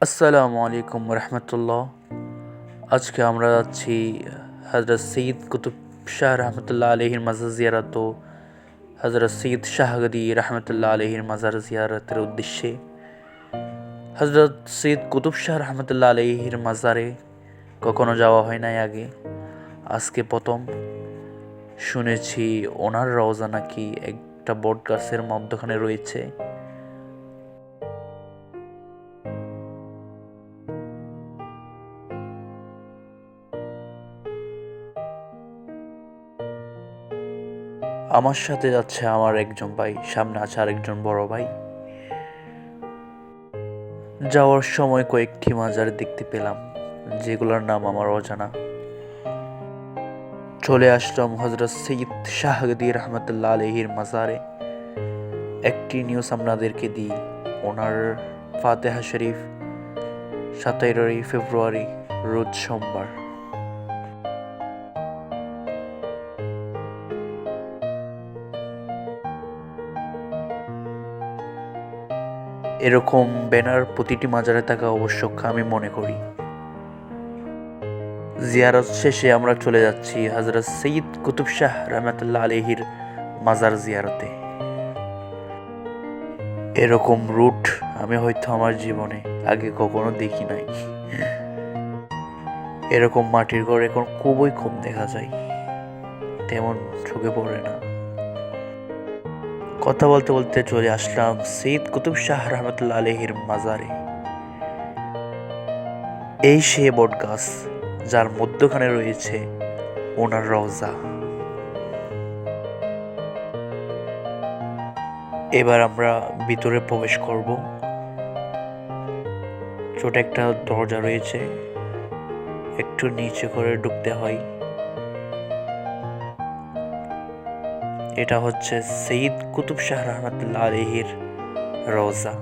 আসসালামু আলাইকুম রহমতুল্লাহ। আজকে আমরা যাচ্ছি হজরত সঈদ কুতুব শাহ রহমতুল্লাহ আলহির মাজার জিয়ারত হজরত সঈদ শাহগদি রহমতুল্লাহ আলহির মাজার জিয়ারতের উদ্দেশ্যে। হজরত সঈদ কুতুব শাহ রহমতুল্লাহ আলহির মাজারে কখনো যাওয়া হয় নাই আগে? আজকে প্রথম। শুনেছি ওনার রওজা নাকি একটা বট গাছের মধ্যখানে রয়েছে। আমার সাথে যাচ্ছে আমার একজন ভাই, সামনে আছে আরেকজন বড় ভাই। যাওয়ার সময় কয়েকটি মাজার দেখতে পেলাম, যেগুলোর নাম আমার অজানা। চলে আসলাম হজরত সৈয়দ শাহগদি রহমতুল্লাহ আলহির মাজারে। একটি নিউজ আপনাদেরকে দিই, ওনার ফাতেহা শরীফ, সতেরোই ফেব্রুয়ারি, রোজ সোমবার। এরকম ব্যানার প্রতিটি মাজারে থাকা আবশ্যক আমি মনে করি। জিয়ারত শেষে আমরা চলে যাচ্ছি হজরত সঈদ কুতুব শাহ রহমতুল্লাহ আলহির মাজার জিয়ারতে। এরকম রুট আমি হয়তো আমার জীবনে আগে কখনো দেখি নাই। এরকম মাটির ঘর এখন খুবই কম দেখা যায়। তেমন চোখে পড়ে না। কথা বলতে বলতে চলে আসলাম সৈয়দ কুতুব শাহ রহমতুল্লাহ আলহির মাজারে। এই সে বট গাছ যার মধ্যখানে রয়েছে ওনার রওজা। এবার আমরা ভিতরে প্রবেশ করব। ছোট একটা দরজা রয়েছে, একটু নিচে করে ঢুকতে হয়। এটা হচ্ছে সঈদ কুতুব শাহ রহমতুল্লাহ আলহির রওজা।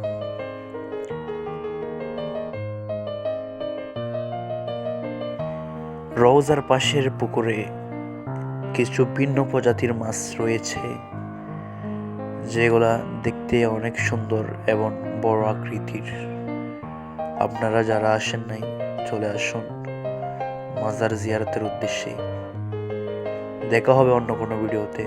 রওজার পাশের পুকুরে কিছু ভিন্ন প্রজাতির মাছ রয়েছে, যেগুলা দেখতে অনেক সুন্দর এবং বড় আকৃতির। আপনারা যারা আসেন নাই, চলে আসুন মাজার জিয়ারতের উদ্দেশ্যে। দেখা হবে অন্য কোনো ভিডিওতে।